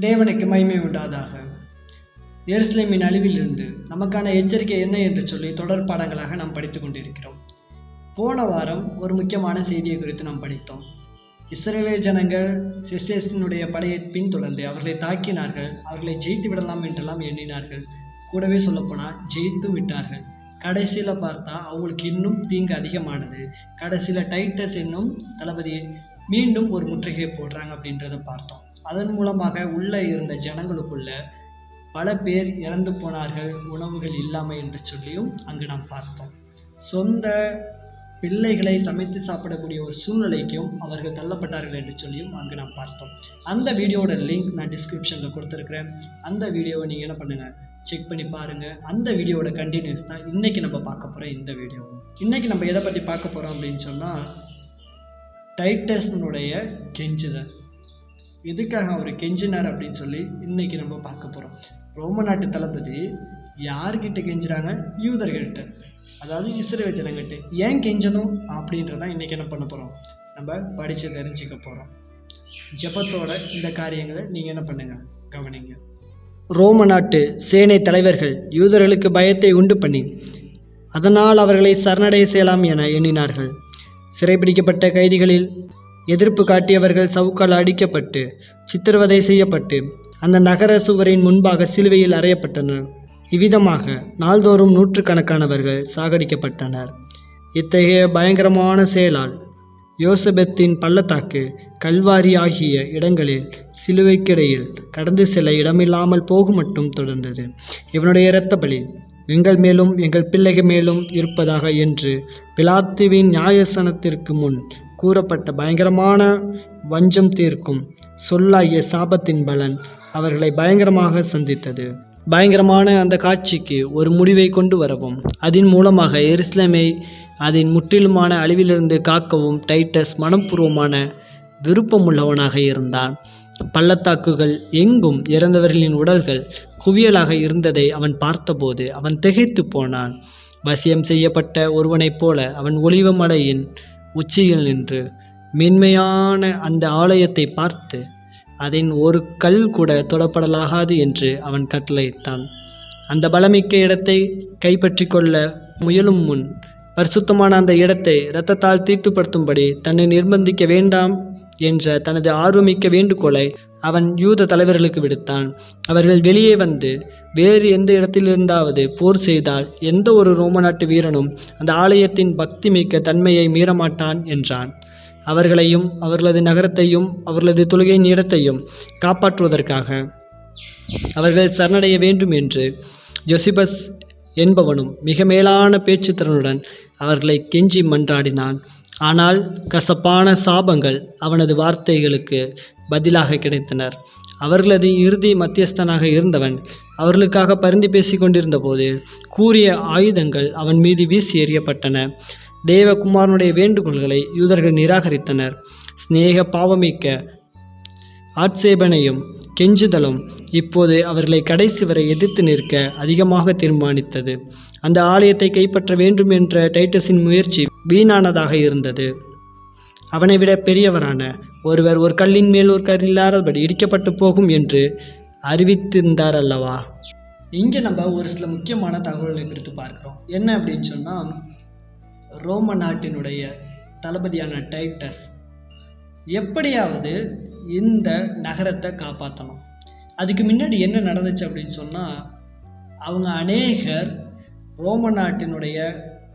தேவனுக்கு மகிமை உண்டாதாக. எருசலேமின் அழிவிலிருந்து நமக்கான எச்சரிக்கை என்ன என்று சொல்லி தொடர் பாடங்களாக நாம் படித்து கொண்டிருக்கிறோம். போன வாரம் ஒரு முக்கியமான செய்தியை குறித்து நாம் படித்தோம். இஸ்ரவேல் ஜனங்கள் சிசேஷனுடைய படையை பின்தொடர்ந்து அவர்களை தாக்கினார்கள் அவர்களை ஜெயித்து விடலாம் என்றெல்லாம் எண்ணினார்கள். கூடவே சொல்லப்போனால் ஜெயித்து விட்டார்கள். கடைசியில் பார்த்தா அவங்களுக்கு இன்னும் தீங்கு அதிகமானது. கடைசியில் டைட்டஸ் என்னும் தளபதியை மீண்டும் ஒரு முற்றுகையை போடுறாங்க அப்படின்றத பார்த்தோம். அதன் மூலமாக உள்ளே இருந்த ஜனங்களுக்குள்ள பல பேர் இறந்து போனார்கள் உணவுகள் இல்லாமல் என்று சொல்லியும் அங்கு நாம் பார்த்தோம். சொந்த பிள்ளைகளை சமைத்து சாப்பிடக்கூடிய ஒரு சூழ்நிலைக்கும் அவர்கள் தள்ளப்பட்டார்கள் என்று சொல்லியும் அங்கு நாம் பார்த்தோம். அந்த வீடியோட லிங்க் நான் டிஸ்கிரிப்ஷனில் கொடுத்துருக்குறேன். அந்த வீடியோவை நீங்கள் என்ன பண்ணுங்கள் செக் பண்ணி பாருங்கள் அந்த வீடியோட கண்டினியூஸ் தான் இன்றைக்கி நம்ம பார்க்க போகிறோம் இந்த வீடியோ இன்றைக்கி நம்ம எதை பற்றி பார்க்க போகிறோம் அப்படின்னு சொன்னால் டைட்டஸ்னுடைய கெஞ்சுதல். எதுக்காக அவர் கெஞ்சினார் அப்படின்னு சொல்லி இன்றைக்கி நம்ம பார்க்க போகிறோம் ரோம நாட்டு தளபதி யார்கிட்ட கெஞ்சுறாங்க? யூதர்கள்ட்ட. அதாவது இஸ்ரேல் ஜனங்கிட்ட ஏன் கெஞ்சணும்? அப்படின்றதான் இன்றைக்கி என்ன பண்ண போகிறோம் நம்ம படித்து தெரிஞ்சுக்க போகிறோம் ஜெபத்தோட இந்த காரியங்களை நீங்கள் என்ன பண்ணுங்க? கவனிங்க. ரோம நாட்டு சேனை தலைவர்கள் யூதர்களுக்கு பயத்தை உண்டு பண்ணி அதனால் அவர்களை சரணடைய செய்யலாம் என எண்ணினார்கள். சிறைபிடிக்கப்பட்ட கைதிகளில் எதிர்ப்பு காட்டியவர்கள் சவுக்கால் அடிக்கப்பட்டு சித்திரவதை செய்யப்பட்டு அந்த நகர சுவரின் முன்பாக சிலுவையில் அறையப்பட்டனர். இவ்விதமாக நாள்தோறும் நூற்றுக்கணக்கானவர்கள் சாகடிக்கப்பட்டனர். இத்தகைய பயங்கரமான செயலால் யோசபெத்தின் பள்ளத்தாக்கு கல்வாரி ஆகிய இடங்களில் சிலுவைக்கிடையில் கடந்து செல்ல இடமில்லாமல் போகும் மட்டும் தொடர்ந்தது. இவனுடைய இரத்த பலி எங்கள் மேலும் எங்கள் பிள்ளைகள் மேலும் இருப்பதாக என்று பிலாத்துவின் நியாயசனத்திற்கு முன் கூறப்பட்ட பயங்கரமான வஞ்சம் தீர்க்கும் சொல்லாகிய சாபத்தின் பலன் அவர்களை பயங்கரமாக சந்தித்தது. பயங்கரமான அந்த காட்சிக்கு ஒரு முடிவை கொண்டு வரவும் அதன் மூலமாக எருஸ்லமை அதன் முற்றிலுமான அழிவிலிருந்து காக்கவும் டைட்டஸ் மனப்பூர்வமான விருப்பமுள்ளவனாக இருந்தான். பள்ளத்தாக்குகள் எங்கும் இறந்தவர்களின் உடல்கள் குவியலாக இருந்ததை அவன் பார்த்தபோது அவன் திகைத்து போனான். வசியம் செய்யப்பட்ட ஒருவனைப் போல அவன் ஒளிவமலையின் உச்சியில் நின்று மென்மையான அந்த ஆலயத்தை பார்த்து அதன் ஒரு கல் கூட தொடப்படலாகாது என்று அவன் கட்டளையிட்டான். அந்த பலமிக்க இடத்தை கைப்பற்றி கொள்ள முயலும் முன் பரிசுத்தமான அந்த இடத்தை இரத்தத்தால் தீட்டுப்படுத்தும்படி தன்னை நிர்பந்திக்க வேண்டாம் என்ற தனது ஆர்வமிக்க வேண்டுகோளை அவன் யூத தலைவர்களுக்கு விடுத்தான். அவர்கள் வெளியே வந்து வேறு எந்த இடத்திலிருந்தாவது போர் செய்தால் எந்த ஒரு ரோம நாட்டு வீரனும் அந்த ஆலயத்தின் பக்தி மிக்க தன்மையை மீறமாட்டான் என்றான். அவர்களையும் அவர்களது நகரத்தையும் அவர்களது தொழுகையின் இடத்தையும் காப்பாற்றுவதற்காக அவர்கள் சரணடைய வேண்டும் என்று ஜொசிபஸ் என்பவனும் மிக மேலான பேச்சுத்திறனுடன் அவர்களை கெஞ்சி மன்றாடினான். ஆனால் கசப்பான சாபங்கள் அவனது வார்த்தைகளுக்கு பதிலாக கிடைத்தனர். அவர்களது இறுதி மத்தியஸ்தனாக இருந்தவன் அவர்களுக்காக பரிந்து பேசி கொண்டிருந்த போது கூறிய ஆயுதங்கள் அவன் மீது வீசி எறியப்பட்டன. தேவகுமாரனுடைய வேண்டுகோள்களை யூதர்கள் நிராகரித்தனர். சிநேக பாவமிக்க ஆட்சேபனையும் கெஞ்சுதலும் இப்போது அவர்களை கடைசி வரை எதிர்த்து நிற்க அதிகமாக தீர்மானித்தது. அந்த ஆலயத்தை கைப்பற்ற வேண்டும் என்ற டைட்டஸின் முயற்சி வீணானதாக இருந்தது. அவனை விட பெரியவரான ஒருவர் ஒரு கல்லின் மேல் ஒரு கல் இல்லாதபடி இடிக்கப்பட்டு போகும் என்று அறிவித்திருந்தார் அல்லவா இங்கே நம்ம ஒரு சில முக்கியமான தகவல்களை குறித்து பார்க்குறோம். என்ன அப்படின்னு சொன்னால் ரோம நாட்டினுடைய தளபதியான டைட்டஸ் எப்படியாவது இந்த நகரத்தை காப்பாற்றணும் அதுக்கு முன்னாடி என்ன நடந்துச்சு அப்படின்னு சொன்னால் அவங்க அநேகர் ரோம நாட்டினுடைய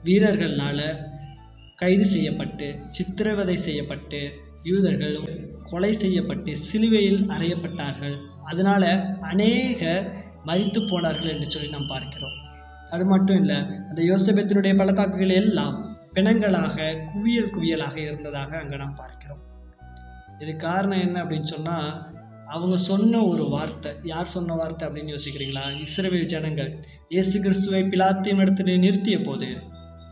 வீரர்களால் கைது செய்யப்பட்டு சித்திரவதை செய்யப்பட்டு யூதர்கள் கொலை செய்யப்பட்டு சிலுவையில் அறையப்பட்டார்கள். அதனால் அநேகர் மறித்து போனார்கள் என்று சொல்லி நாம் பார்க்கிறோம். அது மட்டும் இல்லை அந்த யோசபத்தினுடைய பள்ளத்தாக்குகள் எல்லாம் பிணங்களாக குவியல் குவியலாக இருந்ததாக அங்கே நாம் பார்க்கிறோம். இது காரணம் என்ன அப்படின்னு சொன்னால் அவங்க சொன்ன ஒரு வார்த்தை. யார் சொன்ன வார்த்தை அப்படின்னு யோசிக்கிறீங்களா? இஸ்ரவேல் ஜனங்கள். இயேசு கிறிஸ்துவை பிலாத்தின் இடத்துல நிறுத்திய போது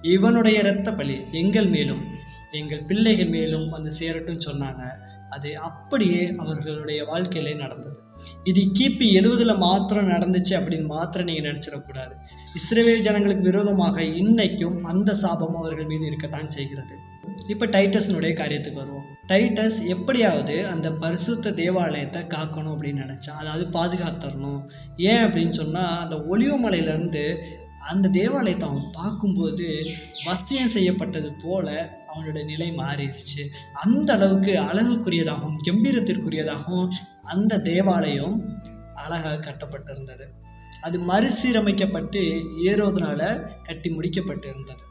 இவனுடைய இரத்த பலி எங்கள் மேலும் எங்கள் பிள்ளைகள் மேலும் வந்து சேரட்டும் சொன்னாங்க. அது அப்படியே அவர்களுடைய வாழ்க்கையிலே நடந்தது. இது கிபி எழுவதுல மாத்திரம் நடந்துச்சு அப்படின்னு மாத்திரம் நீங்க நினைச்சிடக்கூடாது. இஸ்ரேல் ஜனங்களுக்கு விரோதமாக இன்னைக்கும் அந்த சாபம் அவர்கள் மீது இருக்கத்தான் செய்கிறது. இப்போ டைட்டஸ்னுடைய காரியத்துக்கு வருவோம். டைட்டஸ் எப்படியாவது அந்த பரிசுத்த தேவாலயத்தை காக்கணும் அப்படின்னு நினச்சான். அதாவது பாதுகாத்தரணும். ஏன் அப்படின்னு சொன்னால் அந்த ஒளிவு மலையிலேருந்து அந்த தேவாலயத்தை அவன் பார்க்கும்போது வசியம் செய்யப்பட்டது போல அவனோட நிலை மாறிடுச்சு. அந்த அளவுக்கு அழகுக்குரியதாகவும் கம்பீரத்திற்குரியதாகவும் அந்த தேவாலயம் அழகாக கட்டப்பட்டிருந்தது. அது மறுசீரமைக்கப்பட்டு ஏரோதனால கட்டி முடிக்கப்பட்டிருந்தது.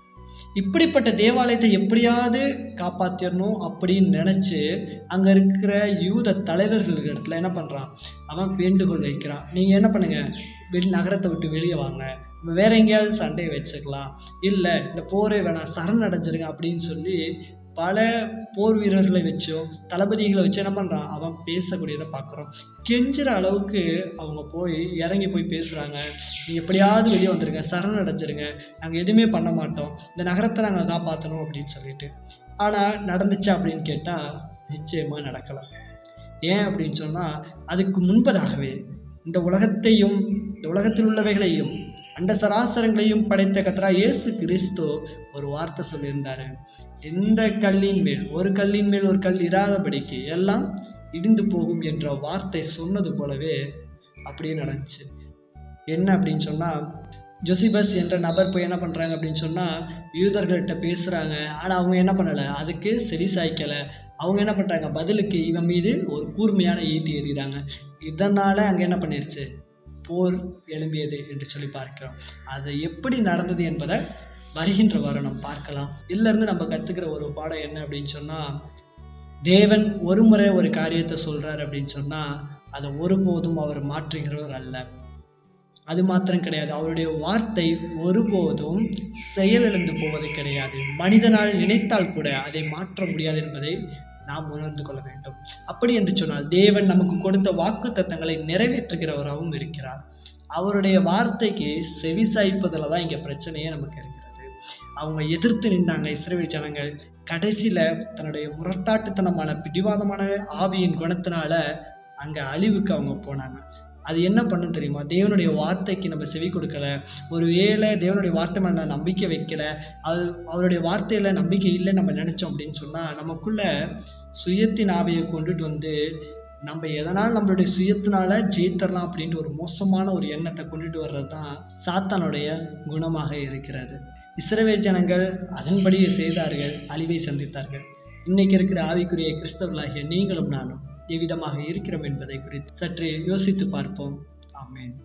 இப்படிப்பட்ட தேவாலயத்தை எப்படியாவது காப்பாற்றிடணும் அப்படின்னு நினச்சி அங்கே இருக்கிற யூத தலைவர்கள் இடத்துல என்ன பண்ணுறான் அவன் வேண்டுகோள் வைக்கிறான். நீங்கள் என்ன பண்ணுங்கள் வெளி நகரத்தை விட்டு வெளியே வாங்க. வேற எங்கேயாவது சண்டையை வச்சுக்கலாம். இல்லை இந்த போரே வேணாம் சரணடைஞ்சிருங்க அப்படின்னு சொல்லி பல போர் வீரர்களை வச்சோ தளபதிகளை வச்சு என்ன பண்ணுறான் அவன் பேசக்கூடியதை பார்க்குறோம். கெஞ்சுற அளவுக்கு அவங்க போய் இறங்கி போய் பேசுகிறாங்க நீங்கள் எப்படியாவது வெளியே வந்துருங்க சரணடைஞ்சிருங்க. நாங்கள் எதுவுமே பண்ண மாட்டோம். இந்த நகரத்தை நாங்கள் காப்பாற்றணும் அப்படின்னு சொல்லிட்டு. ஆனால் நடந்துச்சா அப்படின்னு கேட்டால் நிச்சயமாக நடக்கலாம் ஏன் அப்படின்னு சொன்னால் அதுக்கு முன்பதாகவே இந்த உலகத்தையும் இந்த உலகத்தில் உள்ளவைகளையும் அண்ட சராசரங்களையும் படைத்த கத்தரா இயேசு கிறிஸ்து ஒரு வார்த்தை சொல்லியிருந்தாரு. எந்த கல்லின் மேல் ஒரு கல்லின் மேல் ஒரு கல் இராதபடிக்கு எல்லாம் இடிந்து போகும் என்ற வார்த்தை சொன்னது போலவே அப்படியே நடந்துச்சு. என்ன அப்படின்னு சொன்னால் ஜொசிபஸ் என்ற நபர் போய் என்ன பண்ணுறாங்க அப்படின்னு சொன்னால் யூதர்கள்ட்ட பேசுகிறாங்க ஆனால் அவங்க என்ன பண்ணலை? அதுக்கு செவி சாய்க்கலை. அவங்க என்ன பண்ணுறாங்க பதிலுக்கு இவன் மீது ஒரு கூர்மையான ஈட்டி எறிகிறாங்க. இதனால் அங்கே என்ன பண்ணிருச்சு? போர் எழும்பியது என்று சொல்லி பார்க்கிறோம். அது எப்படி நடந்தது என்பதை வருகின்ற வாரம் நம்ம பார்க்கலாம். இதிலிருந்து நம்ம கற்றுக்கிற ஒரு பாடம் என்ன அப்படின்னு சொன்னால் தேவன் ஒரு முறை ஒரு காரியத்தை சொல்கிறார் அப்படின்னு சொன்னால் அதை ஒருபோதும் அவர் மாற்றுகிறவர் அல்ல. அது மாத்திரம் கிடையாது. அவருடைய வார்த்தை ஒருபோதும் செயலிழந்து போவது கிடையாது. மனிதனால் நினைத்தால் கூட அதை மாற்ற முடியாது என்பதை நாம் உணர்ந்து கொள்ள வேண்டும். அப்படி என்று சொன்னால் தேவன் நமக்கு கொடுத்த வாக்கு தத்தங்களை நிறைவேற்றுகிறவராகவும் இருக்கிறார். அவருடைய வார்த்தைக்கு செவி சாய்ப்பதில் தான் இங்கே பிரச்சனையே நமக்கு இருக்கிறது. அவங்க எதிர்த்து நின்றாங்க இஸ்ரேல் ஜனங்கள். கடைசியில் தன்னுடைய முரட்டாட்டுத்தனமான பிடிவாதமான ஆவியின் குணத்தினால அங்கே அழிவுக்கு அவங்க போனாங்க. அது என்ன பண்ணும் தெரியுமா? தேவனுடைய வார்த்தைக்கு நம்ம செவி கொடுக்கல. ஒரு வேளை தேவனுடைய வார்த்தை மேலே நான் நம்பிக்கை வைக்கல அது அவருடைய வார்த்தையில் நம்பிக்கை இல்லை நம்ம நினச்சோம் அப்படின்னு சொன்னால் நமக்குள்ள சுயத்தின் ஆவியை கொண்டுட்டு வந்து நம்ம எதனால் நம்மளுடைய சுயத்தினால ஜெயித்தரலாம் அப்படின்ட்டு ஒரு மோசமான ஒரு எண்ணத்தை கொண்டுட்டு வர்றது தான் சாத்தானுடைய குணமாக இருக்கிறது. இஸ்ரவேல் ஜனங்கள் அதன்படி செய்தார்கள் அழிவை சந்தித்தார்கள். இன்னைக்கு இருக்கிற ஆவிக்குரிய கிறிஸ்தவர்களாகிய நீங்களும் நானும் எவ்விதமாக இருக்கிறோம் என்பதை குறித்து சற்று யோசித்து பார்ப்போம். ஆமேன்.